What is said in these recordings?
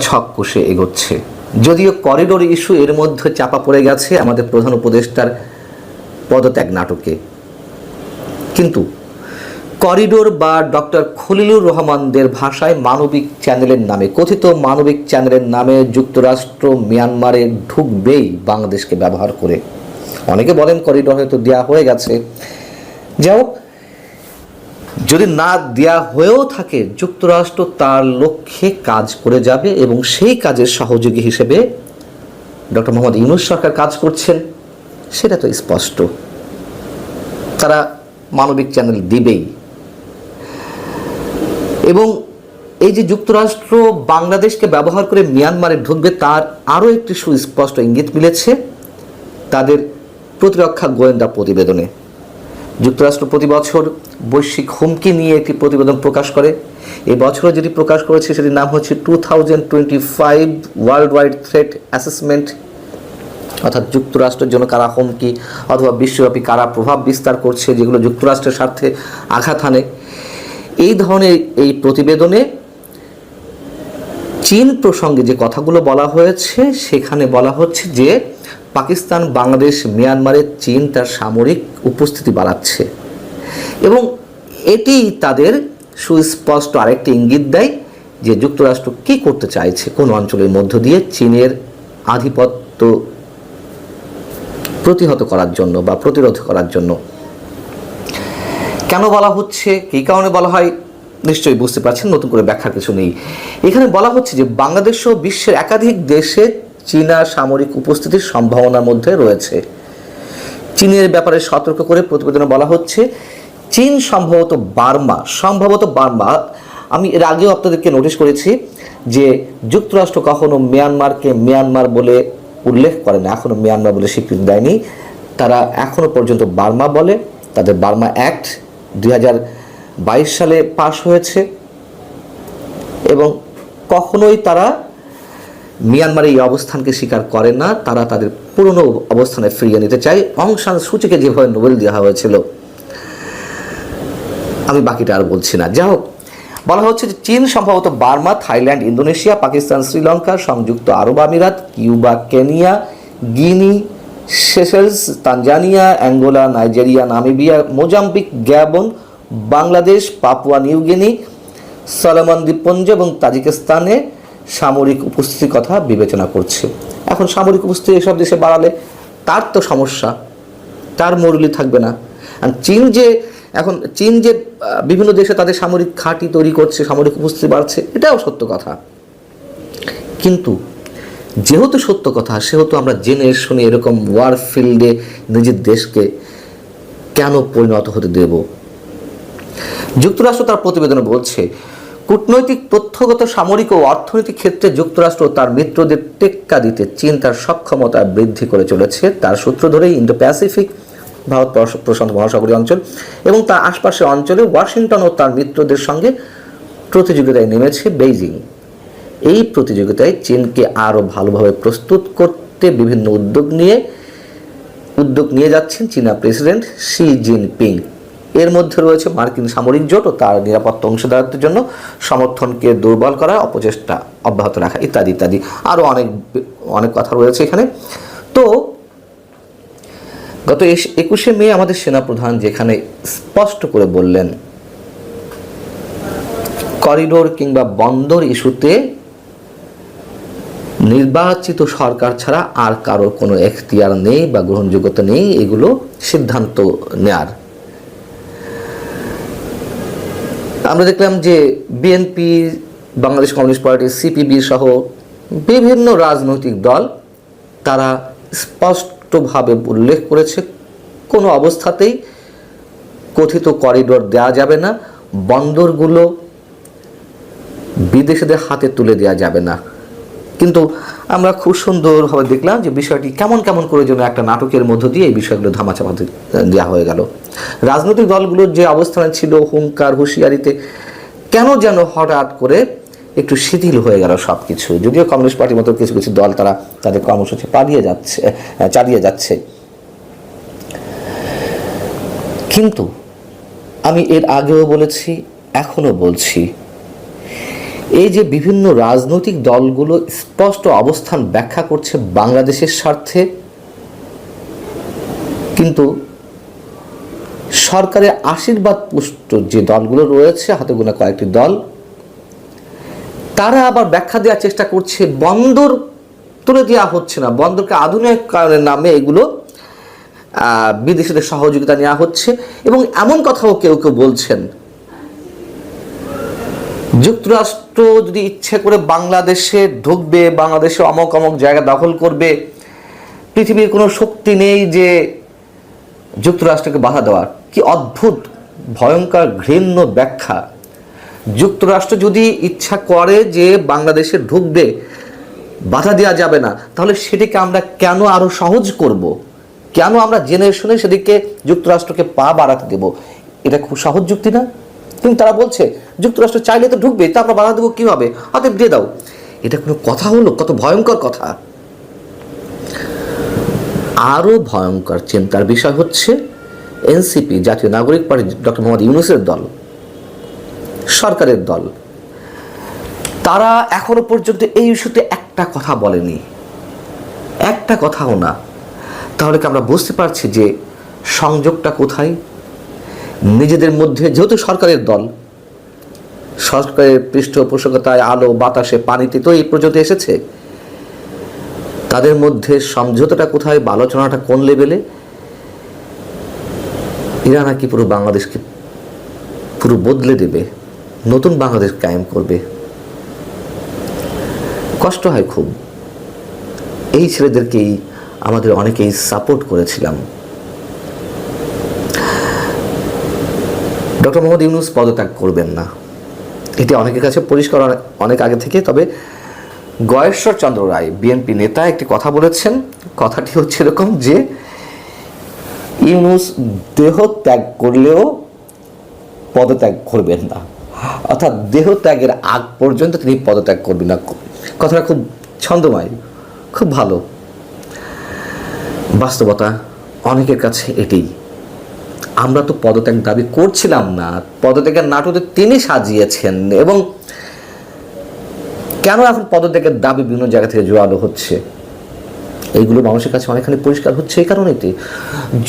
ছক কষে এগোচ্ছে। যদিও করিডোর ইস্যু এর মধ্যে চাপা পড়ে গেছে আমাদের প্রধান উপদেষ্টার পদত্যাগ নাটকে। কিন্তু করিডোর বা ডক্টর খলিলুর রহমানদের ভাষায় মানবিক চ্যানেলের নামে, কথিত মানবিক চ্যানেলের নামে যুক্তরাষ্ট্র, মিয়ানমারে ঢুকবেই বাংলাদেশকে ব্যবহার করে। অনেকে বলেন করিডোর হয়তো দেওয়া হয়ে গেছে। যাই হোক যদি না দেয়া হয়েও থাকে, যুক্তরাষ্ট্র তার লক্ষ্যে কাজ করে যাবে এবং সেই কাজের সহযোগী হিসেবে ডক্টর মোহাম্মদ ইউনুস সরকার কাজ করছেন, সেটা তো স্পষ্ট। তারা মানবিক চ্যানেল দিবেই। এবং এই যে যুক্তরাষ্ট্র বাংলাদেশকে ব্যবহার করে মিয়ানমারে ঢুকবে, তার আরও একটি সুস্পষ্ট ইঙ্গিত মিলেছে, তাদের প্রতিরক্ষা গোয়েন্দা প্রতিবেদনে। যুক্তরাষ্ট্র প্রতি বছর বৈশ্বিক হুমকি নিয়ে একটি প্রতিবেদন প্রকাশ করে। এই বছরও যেটি প্রকাশ করেছে সেটির নাম হচ্ছে two thousand twenty five world wide threat assessment. অর্থাৎ যুক্তরাষ্ট্রের জন্য কারা হুমকি অথবা বিশ্বব্যাপী কারা প্রভাব বিস্তার করছে যেগুলো যুক্তরাষ্ট্রের স্বার্থে আঘাত হানে। এই ধরনের এই প্রতিবেদনে চীন প্রসঙ্গে যে কথাগুলো বলা হয়েছে, সেখানে বলা হচ্ছে যে পাকিস্তান, বাংলাদেশ, মিয়ানমারে চীন তার সামরিক উপস্থিতি বাড়াচ্ছে। এবং এটি তাদের সুস্পষ্ট আরেকটি ইঙ্গিত দেয় যে যুক্তরাষ্ট্র কী করতে চাইছে কোন অঞ্চলের মধ্য দিয়ে চীনের আধিপত্য প্রতিহত করার জন্য বা প্রতিরোধ করার জন্য। কেন বলা হচ্ছে? কী কারণে বলা হয়? নিশ্চয়ই বুঝতে পারছেন, নতুন করে ব্যাখ্যার কিছু নেই। এখানে বলা হচ্ছে যে বাংলাদেশ বিশ্বের একাধিক দেশে চীনা সামরিক উপস্থিতির সম্ভাবনার মধ্যে রয়েছে। চীনের ব্যাপারে সতর্ক করে প্রতিবেদনে বলা হচ্ছে, চীন সম্ভবত বার্মা সম্ভবত বার্মা, আমি এর আগেও আপনাদেরকে নোটিশ করেছি যে যুক্তরাষ্ট্র কখনো মিয়ানমারকে মিয়ানমার বলে উল্লেখ করে না, এখনও মিয়ানমার বলে স্বীকৃতি দেয়নি। তারা এখনও পর্যন্ত বার্মা বলে, তাদের বার্মা অ্যাক্ট দুই হাজার বাইশ সালে পাশ হয়েছে এবং কখনোই তারা মিয়ানমারের এই অবস্থানকে স্বীকার করে না, তারা তাদের পুরনো অবস্থানে ফিরিয়ে নিতে চায়। অং সান সূচিকে যেভাবে নোবেল দেওয়া হয়েছিল, আমি বাকিটা আর বলছি না। যা হোক, বলা হচ্ছে যে চীন সম্ভবত Burma, Thailand, Indonesia, Pakistan, Sri Lanka, সংযুক্ত আরব আমিরাত, Cuba, Kenya, Guinea, Seychelles, Tanzania, Angola, Nigeria, Namibia, Mozambique, Gabon, Bangladesh, Papua New Guinea Solomon দ্বীপপুঞ্জ এবং তাজিকিস্তানে সামরিক উপস্থিতির কথা বিবেচনা করছে। এখন সামরিক উপস্থিতি এসব দেশে বাড়ালে তার তো সমস্যা, তার মরুলি থাকবে না। চীন যে, এখন চীন যে বিভিন্ন দেশে তাদের সামরিক ঘাঁটি তৈরি করছে, সামরিক উপস্থিতি বাড়ছে, এটাও সত্য কথা। কিন্তু যেহেতু সত্য কথা, সেহেতু আমরা জেনে শুনে এরকম ওয়ার ফিল্ডে নিজের দেশকে কেন পরিণত হতে দেব? যুক্তরাষ্ট্র তার প্রতিবেদনে বলছে কূটনৈতিক, তথ্যগত, সামরিক ও অর্থনৈতিক ক্ষেত্রে যুক্তরাষ্ট্র তার মিত্রদের টেক্কা দিতে চীন তার সক্ষমতা বৃদ্ধি করে চলেছে। তার সূত্র ধরেই ইন্দো প্যাসিফিক ভারত প্রশ- প্রশান্ত মহাসাগরীয় অঞ্চল এবং তার আশপাশের অঞ্চলে ওয়াশিংটন ও তার মিত্রদের সঙ্গে প্রতিযোগিতায় নেমেছে বেইজিং। এই প্রতিযোগিতায় চীনকে আরও ভালোভাবে প্রস্তুত করতে বিভিন্ন উদ্যোগ নিয়ে উদ্যোগ নিয়ে যাচ্ছেন চীনা প্রেসিডেন্ট শি জিনপিং। এর মধ্যে রয়েছে মার্কিন সামরিক জোট ও তার নিরাপত্তা অংশীদারত্বের জন্য সমর্থনকে দুর্বল করা, অপচেষ্টা অব্যাহত রাখা ইত্যাদি ইত্যাদি। আরও অনেক অনেক কথা রয়েছে এখানে। তো, গত একুশে মে আমাদের সেনাপ্রধান যেখানে স্পষ্ট করে বললেন, করিডোর কিংবা বন্দর ইস্যুতে নির্বাচিত সরকার ছাড়া আর কারও কোনো এখতিয়ার নেই বা গ্রহণযোগ্যতা নেই, এগুলো সিদ্ধান্ত নেয়ার আমরা দেখলাম যে BNP Bangladesh communist party CPB সহ বিভিন্ন রাজনৈতিক দল তারা স্পষ্টভাবে উল্লেখ করেছে, কোনো অবস্থাতেই কথিত করিডোর দেওয়া যাবে না, বন্দরগুলো বিদেশিদের হাতে তুলে দেওয়া যাবে না। কিন্তু আমরা খুব সুন্দরভাবে দেখলাম যে বিষয়টি কেমন কেমন করে যেন একটা নাটকের মধ্য দিয়ে এই বিষয়গুলো ধামাচাপা দেওয়া হয়ে গেল। রাজনৈতিক দলগুলোর যে অবস্থানে ছিল, হুঙ্কার, হুঁশিয়ারিতে কেন যেন হঠাৎ করে একটু শিথিল হয়ে গেল সব কিছু যদিও কমিউনিস্ট পার্টির মতো কিছু কিছু দল তারা তাদের কর্মসূচি পালিয়ে যাচ্ছে চালিয়ে যাচ্ছে। কিন্তু আমি এর আগেও বলেছি এখনও বলছি এই যে বিভিন্ন রাজনৈতিক দলগুলো স্পষ্ট অবস্থান ব্যাখ্যা করছে বাংলাদেশের স্বার্থে, কিন্তু সরকারের আশীর্বাদ পুষ্ট যে দলগুলো রয়েছে, হাতে গোনা কয়েকটি দল, তারা আবার ব্যাখ্যা দেওয়ার চেষ্টা করছে, বন্দর তুলে দেওয়া হচ্ছে না। বন্দরকে আধুনিক আধুনিকায়নের নামে এগুলো বিদেশিদের সহযোগিতা নেওয়া হচ্ছে এবং এমন কথাও কেউ কেউ বলছেন। যুক্তরাষ্ট্র যদি ইচ্ছে করে বাংলাদেশে ঢুকবে, বাংলাদেশে অমক অমক জায়গা দখল করবে, পৃথিবীর কোনো শক্তি নেই যে যুক্তরাষ্ট্রকে বাধা দেওয়ার। কি অদ্ভুত, ভয়ঙ্কর, ঘৃণ্য ব্যাখ্যা। যুক্তরাষ্ট্র যদি ইচ্ছা করে যে বাংলাদেশে ঢুকবে, বাধা দেওয়া যাবে না, তাহলে সেটিকে আমরা কেন আরও সহজ করব? কেন আমরা জেনে শুনে সেদিকে যুক্তরাষ্ট্রকে পা বাড়াতে দেব? এটা খুব সহজ যুক্তি না? কিন্তু তারা বলছে, যুক্তরাষ্ট্র চাইলে তো ঢুকবে, তা আমরা বাধা দেবো কীভাবে? অতএব দিয়ে দাও। এটা কোনো কথা হলো? কত ভয়ঙ্কর কথা। আরও ভয়ঙ্কর চিন্তার বিষয় হচ্ছে, এনসিপি, জাতীয় নাগরিক পার্টি, ডক্টর মোহাম্মদ ইউনুসের দল, সরকারের দল। তারা এখনও পর্যন্ত এই ইস্যুতে একটা কথা বলেনি। একটা কথাও না। তাহলে কি আমরা বুঝতে পারছি যে সংযোগটা কোথায়? নিজেদের মধ্যে, যেহেতু সরকারের দল, সরকারের পৃষ্ঠপোষকতায় আলো, বাতাসে পানিতে তো এই পর্যন্ত এসেছে, তাদের মধ্যে সমঝোতাটা কোথায় বা আলোচনাটা কোন লেভেলে? এরা নাকি পুরো বাংলাদেশকে পুরো বদলে দেবে, নতুন বাংলাদেশ কায়েম করবে। কষ্ট হয় খুব। এই ছেলেদেরকেই আমাদের অনেকেই সাপোর্ট করেছিলাম। ডক্টর মোহাম্মদ ইউনুস পদত্যাগ করবেন না। এটি অনেকের কাছে পরিষ্কার, অনেক- আগে থেকে। তবে গয়েশ্বর চন্দ্র রায় বিএনপি নেতা, একটি কথা বলেছেন। কথাটি হচ্ছে এরকম যে, ইউনুস দেহ ত্যাগ করলেও পদত্যাগ করবেন না। অর্থাৎ দেহ ত্যাগের আগ পর্যন্ত তিনি পদত্যাগ করবেন না। কথাটা খুব ছন্দময়, খুব ভালো। বাস্তবতা অনেকের কাছে এটাই আমরা তো পদত্যাগ দাবি করছিলাম না। পদত্যাগের নাটকে তিনি সাজিয়েছেন এবং কেন এখন পদত্যাগের দাবি বিভিন্ন জায়গা থেকে জোরালো হচ্ছে? এইগুলো মানুষের কাছে অনেকখানি পরিষ্কার হচ্ছে এই কারণেতে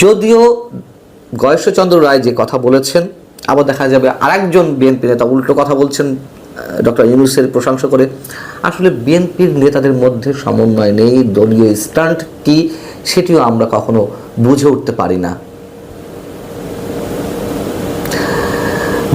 যদিও গয়েশ্বরচন্দ্র রায় যে কথা বলেছেন, আবার দেখা যাবে আরেকজন বিএনপি নেতা উল্টো কথা বলছেন ডক্টর ইউনুসের প্রশংসা করে। আসলে বিএনপির নেতাদের মধ্যে সমন্বয় নেই, দলীয় স্টান্ট কি, সেটিও আমরা কখনো বুঝে উঠতে পারি না।